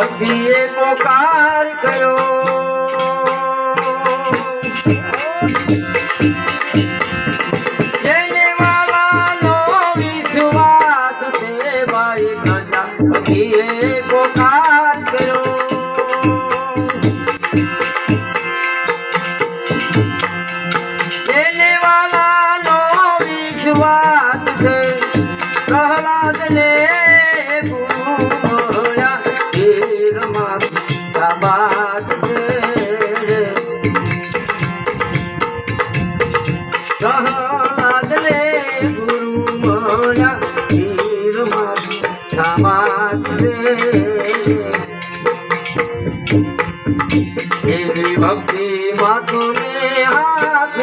અભિએ પોકાર કર્યો જેને વાલાનો વિશ્વ સહાદને ગુરુ મળ્યા હીર મારી સમાજ રે એવી ભક્તિ માતુને હાથ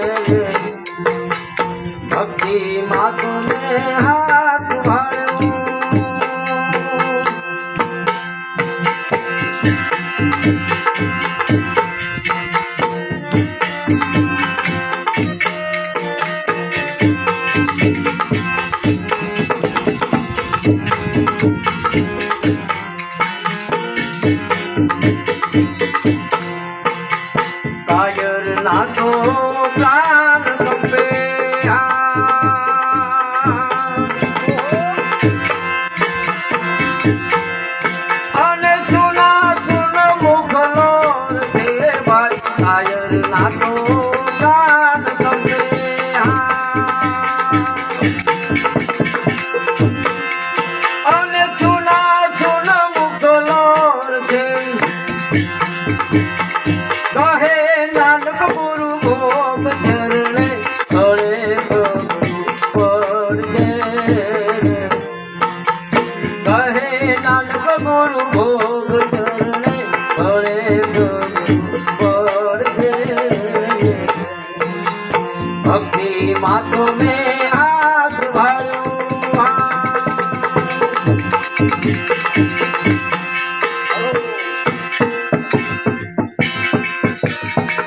કાયર ના કાયર ભક્તિ માથો મેં હાથ ભાર્યું